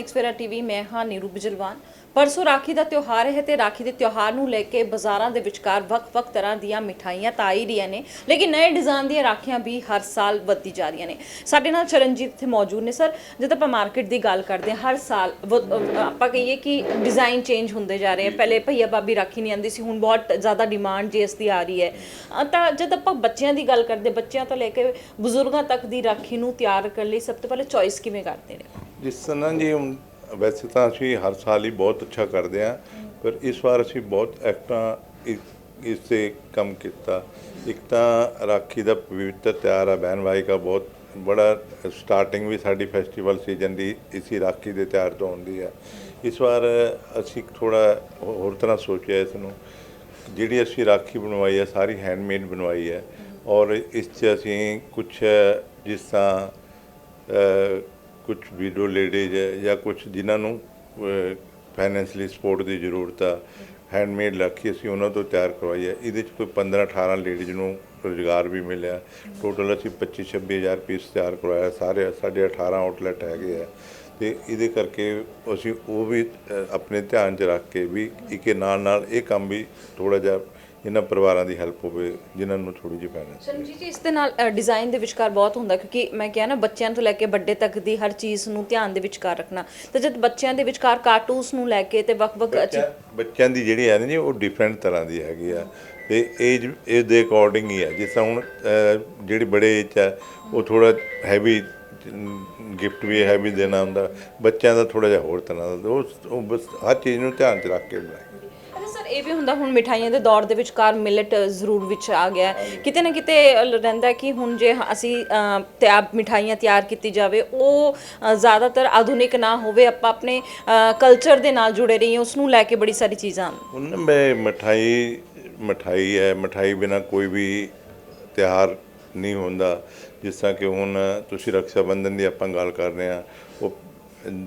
Dainik Savera TV ਮੈਂ ਹਾਂ ਨੀਰੂ ਬਿਜਲਵਾਨ। ਪਰਸੋਂ ਰਾਖੀ ਦਾ ਤਿਉਹਾਰ ਹੈ ਤੇ ਰਾਖੀ ਦੇ ਤਿਉਹਾਰ ਨੂੰ ਲੈ ਕੇ ਬਾਜ਼ਾਰਾਂ ਦੇ ਵਿਚਕਾਰ ਵੱਖ-ਵੱਖ ਤਰ੍ਹਾਂ ਦੀਆਂ ਮਿਠਾਈਆਂ ਤਾਂ ਆ ਹੀ ਰਹੀਆਂ ਨੇ ਲੇਕਿਨ ਨਵੇਂ ਡਿਜ਼ਾਈਨ ਦੀਆਂ ਰਾਖੀਆਂ ਵੀ ਹਰ ਸਾਲ ਵੱਧਦੀ ਜਾ ਰਹੀਆਂ ਨੇ। ਸਾਡੇ ਨਾਲ ਚਰਨਜੀਤ ਇੱਥੇ ਮੌਜੂਦ ਨੇ ਸਰ। ਜਦੋਂ ਆਪਾਂ ਮਾਰਕੀਟ ਦੀ ਗੱਲ ਕਰਦੇ ਹਾਂ ਹਰ ਸਾਲ ਵ- ਆਪਾਂ ਕਹੀਏ ਕਿ ਡਿਜ਼ਾਈਨ ਚੇਂਜ ਹੁੰਦੇ ਜਾ ਰਹੇ ਆ। ਪਹਿਲੇ ਭਈਆ ਬਾਬੀ ਰਾਖੀ ਨਹੀਂ ਆਉਂਦੀ ਸੀ ਹੁਣ ਬਹੁਤ ਜ਼ਿਆਦਾ ਡਿਮਾਂਡ ਜਿਸ ਦੀ ਆ ਰਹੀ ਹੈ। ਅ, ਤਾਂ ਜਦ ਆਪਾਂ ਬੱਚਿਆਂ ਦੀ ਗੱਲ ਕਰਦੇ ਬੱਚਿਆਂ ਤੋਂ ਲੈ ਕੇ ਬਜ਼ੁਰਗਾਂ ਤੱਕ ਦੀ ਰਾਖੀ ਨੂੰ ਤਿਆਰ ਕਰਨ ਲਈ ਸਭ ਤੋਂ ਪਹਿਲੇ ਚੋਇਸ ਕਿਵੇਂ ਕਰਦੇ ਨੇ? ਜਿਸ ਤਰ੍ਹਾਂ ਜੀ ਹੁਣ ਵੈਸੇ ਤਾਂ ਅਸੀਂ ਹਰ ਸਾਲ ਹੀ ਬਹੁਤ ਅੱਛਾ ਕਰਦੇ ਹਾਂ, ਪਰ ਇਸ ਵਾਰ ਅਸੀਂ ਬਹੁਤ ਐਕਟਾਂ ਇ- ਇਸ ਤੇ ਕੰਮ ਕੀਤਾ। ਇੱਕ ਤਾਂ ਰਾਖੀ ਦਾ ਪਵਿੱਤਰ ਤਿਉਹਾਰ ਆ ਬਹਿਨ ਭਾਈ ਦਾ ਬਹੁਤ ਬੜਾ ਸਟਾਰਟਿੰਗ ਵੀ ਸਾਡੀ ਫੈਸਟੀਵਲ ਸੀਜ਼ਨ ਦੀ ਇਸੀ ਰਾਖੀ ਦੇ ਤਿਉਹਾਰ ਤੋਂ ਹੁੰਦੀ ਹੈ ਇਸ ਵਾਰ ਅਸੀਂ ਥੋੜਾ ਹੋਰ ਤਰ੍ਹਾਂ ਸੋਚਿਆ ਇਸ ਨੂੰ। ਜਿਹੜੀ ਅਸੀਂ ਰਾਖੀ ਬਣਵਾਈ ਹੈ ਸਾਰੀ ਹੈਂਡਮੇਡ ਬਣਵਾਈ ਹੈ ਔਰ ਇਸ 'ਚ ਅਸੀਂ ਕੁਝ ਜਿਸ ਤਰ੍ਹਾਂ ਕੁਝ ਵੀਡੋ ਲੇਡੀਜ਼ ਹੈ ਜਾਂ ਕੁਝ ਜਿਨ੍ਹਾਂ ਨੂੰ ਫਾਈਨੈਂਸ਼ਲੀ ਸਪੋਰਟ ਦੀ ਜ਼ਰੂਰਤ ਆ ਹੈਂਡਮੇਡ ਲਾਖੀ ਅਸੀਂ ਉਹਨਾਂ ਤੋਂ ਤਿਆਰ ਕਰਵਾਈ ਹੈ। ਇਹਦੇ 'ਚ ਕੋਈ 15 18 ਲੇਡੀਜ਼ ਨੂੰ ਰੁਜ਼ਗਾਰ ਵੀ ਮਿਲਿਆ। ਟੋਟਲ ਅਸੀਂ 25 26000 ਪੀਸ ਤਿਆਰ ਕਰਵਾਇਆ। ਸਾਰੇ ਸਾਡੇ 18 ਆਊਟਲੈਟ ਹੈਗੇ ਆ। ਤੇ ਇਹਦੇ ਕਰਕੇ ਅਸੀਂ ਉਹ ਵੀ ਆਪਣੇ ਧਿਆਨ 'ਚ ਰੱਖ ਕੇ ਵੀ ਇੱਕ ਨਾਲ ਨਾਲ ਇਹ ਕੰਮ ਵੀ ਥੋੜਾ ਜਿਹਾ ਇਹਨਾਂ ਪਰਿਵਾਰਾਂ ਦੀ ਹੈਲਪ ਹੋਵੇ ਜਿਨ੍ਹਾਂ ਨੂੰ ਥੋੜੀ ਜਿਹੀ ਫਾਈਨੈਂਸ ਚਰਨਜੀਤ ਜੀ ਇਸ ਦੇ ਨਾਲ ਡਿਜ਼ਾਈਨ ਦੇ ਵਿਚਕਾਰ ਬਹੁਤ ਹੁੰਦਾ ਕਿਉਂਕਿ ਮੈਂ ਕਿਹਾ ਨਾ ਬੱਚਿਆਂ ਤੋਂ ਲੈ ਕੇ ਵੱਡੇ ਤੱਕ ਦੀ ਹਰ ਚੀਜ਼ ਨੂੰ ਧਿਆਨ ਦੇ ਵਿਚਕਾਰ ਰੱਖਣਾ। ਤੇ ਜਦ ਬੱਚਿਆਂ ਦੇ ਵਿਚਕਾਰ ਕਾਰਟੂਨਸ ਨੂੰ ਲੈ ਕੇ ਤੇ ਵੱਖ-ਵੱਖ ਬੱਚਿਆਂ- ਦੀ ਜਿਹੜੀ ਹੈ ਨਾ ਜੀ ਉਹ ਡਿਫਰੈਂਟ ਤਰ੍ਹਾਂ ਦੀ ਹੈਗੀ ਆ। ਤੇ ਏਜ ਏਜ ਦੇ ਅਕੋਰਡਿੰਗ ਹੀ ਹੈ। ਜਿਸ ਤਰ੍ਹਾਂ ਹੁਣ ਜਿਹੜੀ ਬੜੇ ਏਜ ਹੈ ਉਹ ਥੋੜਾ ਹੈਵੀ ਗਿਫਟ ਵੀ ਹੈਵੀ ਦੇਣਾ ਹੁੰਦਾ। ਬੱਚਿਆਂ ਦਾ ਥੋੜਾ ਜਿਹਾ ਹੋਰ ਤਰ੍ਹਾਂ ਦਾ ਉਹ ਬਸ ਹਰ ਚੀਜ਼ ਨੂੰ ਧਿਆਨ 'ਚ ਰੱਖ ਕੇ ਸਰ ਇਹ ਵੀ ਹੁੰਦਾ ਹੁਣ ਮਿਠਾਈਆਂ ਦੇ ਦੌਰ ਦੇ ਵਿਚਕਾਰ ਮਿਲਟ ਜ਼ਰੂਰ ਵਿੱਚ ਆ ਗਿਆ ਹੈ। ਕਿਤੇ ਨਾ ਕਿਤੇ ਰਹਿੰਦਾ ਕਿ ਹੁਣ ਜੇ ਅਸੀਂ ਅ, ਤਿਆਰ ਮਿਠਾਈਆਂ ਤਿਆਰ ਕੀਤੀ ਜਾਵੇ ਉਹ ਅ, ਜ਼ਿਆਦਾਤਰ ਆਧੁਨਿਕ ਨਾ ਹੋਵੇ ਆਪਾਂ ਆਪਣੇ ਕਲਚਰ ਦੇ ਨਾਲ ਜੁੜੇ ਰਹੀਏ ਉਸ ਨੂੰ ਲੈ ਕੇ ਬੜੀ ਸਾਰੀ ਚੀਜ਼ਾਂ ਹਨ। ਉਹਨਾਂ ਮੈਂ ਮਠਾਈ ਮਠਾਈ ਹੈ ਮਠਾਈ ਬਿਨਾ ਕੋਈ ਵੀ ਤਿਉਹਾਰ ਨਹੀਂ ਹੁੰਦਾ। ਜਿਸ ਤਰ੍ਹਾਂ ਕਿ ਹੁਣ ਤੁਸੀਂ ਰਕਸ਼ਾ ਬੰਧਨ ਦੀ ਆਪਾਂ ਗੱਲ ਕਰ ਰਹੇ ਹਾਂ ਉਹ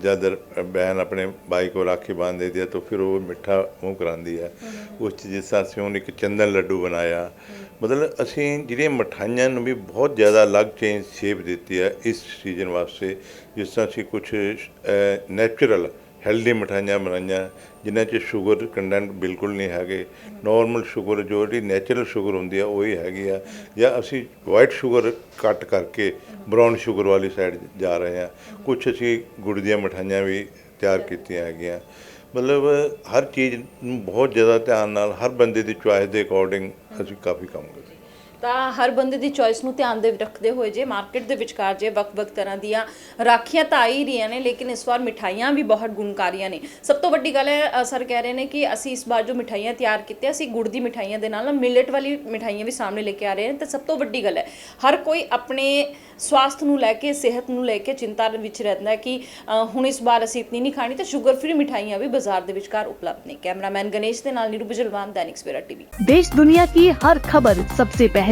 ਜਦ ਬਹਿਨ ਆਪਣੇ ਭਾਈ ਕੋ ਰਾਖੀ ਬੰਨ੍ਹਦੀ ਹੈ ਤਾਂ ਫਿਰ ਉਹ ਮਿੱਠਾ ਮੂੰਹ ਕਰਾਉਂਦੀ ਹੈ। ਉਸ 'ਚ ਜਿਸ ਤਰ੍ਹਾਂ ਅਸੀਂ ਹੁਣ ਇੱਕ ਚੰਦਨ ਲੱਡੂ ਬਣਾਇਆ। ਮਤਲਬ ਅਸੀਂ ਜਿਹੜੀਆਂ ਮਠਾਈਆਂ ਨੂੰ ਵੀ ਬਹੁਤ ਜ਼ਿਆਦਾ ਅਲੱਗ ਚੇਂਜ ਸ਼ੇਪ ਦਿੱਤੀ ਹੈ ਇਸ ਸੀਜ਼ਨ ਵਾਸਤੇ ਜਿਸ ਤਰ੍ਹਾਂ ਅਸੀਂ ਕੁਝ ਨੈਚੁਰਲ ਹੈਲਦੀ ਮਠਾਈਆਂ ਬਣਾਈਆਂ, ਜਿਨ੍ਹਾਂ 'ਚ ਸ਼ੂਗਰ ਕੰਟੈਂਟ ਬਿਲਕੁਲ ਨਹੀਂ ਹੈਗੇ। ਨਾਰਮਲ ਸ਼ੂਗਰ ਜੋ ਜਿਹੜੀ ਨੈਚੁਰਲ ਸ਼ੂਗਰ ਹੁੰਦੀ ਆ, ਉਹ ਹੀ ਹੈਗੀ ਆ। ਜਾਂ ਅਸੀਂ ਵਾਈਟ ਸ਼ੂਗਰ ਕੱਟ ਕਰਕੇ ਬ੍ਰਾਊਨ ਸ਼ੂਗਰ ਵਾਲੀ ਸਾਈਡ ਜਾ ਰਹੇ ਆ। ਕੁਝ ਅਸੀਂ ਗੁੜ ਦੀਆਂ ਮਠਾਈਆਂ ਵੀ ਤਿਆਰ ਕੀਤੀਆਂ ਹੈਗੀਆਂ। ਮਤਲਬ ਹਰ ਚੀਜ਼ ਨੂੰ ਬਹੁਤ ਜ਼ਿਆਦਾ ਧਿਆਨ ਨਾਲ, ਹਰ ਬੰਦੇ ਦੀ ਚੁਆਇਸ ਦੇ ਅਕੋਰਡਿੰਗ ਅਸੀਂ ਕਾਫੀ ਕੰਮ ਕਰਦੇ। ਤਾਂ ਹਰ ਬੰਦੇ ਦੀ ਚੋਇਸ ਨੂੰ ਧਿਆਨ ਦੇ ਰੱਖਦੇ ਹੋਏ ਜੇ ਮਾਰਕੀਟ ਦੇ ਵਿਚਕਾਰ ਜੇ ਵੱਖ-ਵੱਖ ਤਰ੍ਹਾਂ ਦੀਆਂ ਰਾਖੀਆਂ ਤਾਂ ਆ ਹੀ ਰਹੀਆਂ ਨੇ, ਲੇਕਿਨ ਇਸ ਵਾਰ ਮਿਠਾਈਆਂ ਵੀ ਬਹੁਤ ਗੁਣਕਾਰੀਆਂ ਨੇ। ਸਭ ਤੋਂ ਵੱਡੀ ਗੱਲ ਹੈ ਸਰ ਕਹਿ ਰਹੇ ਨੇ ਕਿ ਅਸੀਂ ਇਸ ਵਾਰ ਜੋ ਮਿਠਾਈਆਂ ਤਿਆਰ ਕੀਤੀਆਂ, ਅਸੀਂ ਗੁੜ ਦੀ ਮਿਠਾਈਆਂ ਦੇ ਨਾਲ ਮਿਲਟ ਵਾਲੀ ਮਿਠਾਈਆਂ ਵੀ ਸਾਹਮਣੇ ਲੈ ਕੇ ਆ ਰਹੇ ਨੇ। ਤਾਂ ਸਭ ਤੋਂ ਵੱਡੀ ਗੱਲ ਹੈ, ਹਰ ਕੋਈ ਆਪਣੇ ਸਵਾਸਥ ਨੂੰ ਲੈ ਕੇ, ਸਿਹਤ ਨੂੰ ਲੈ ਕੇ ਚਿੰਤਾ ਵਿੱਚ ਰਹਿੰਦਾ ਕਿ ਹੁਣ ਇਸ ਵਾਰ ਅਸੀਂ ਇਤਨੀ ਨਹੀਂ ਖਾਣੀ ਤਾਂ ਸ਼ੂਗਰ ਫ੍ਰੀ ਮਿਠਾਈਆਂ ਵੀ ਬਾਜ਼ਾਰ ਦੇ ਵਿਚਕਾਰ ਉਪਲਬਧ ਨੇ। ਕੈਮਰਾਮੈਨ ਗਣੇਸ਼ ਦੇ ਨਾਲ ਨਿਰੂਪਜਲਵਾਨ ਦੈਨਿਕ ਸਵੇਰਾ ਟੀਵੀ। ਦੇਸ਼ ਦੁਨੀਆ ਕੀ ਹਰ ਖਬਰ ਸਭ ਤੋਂ ਪਹਿਲੇ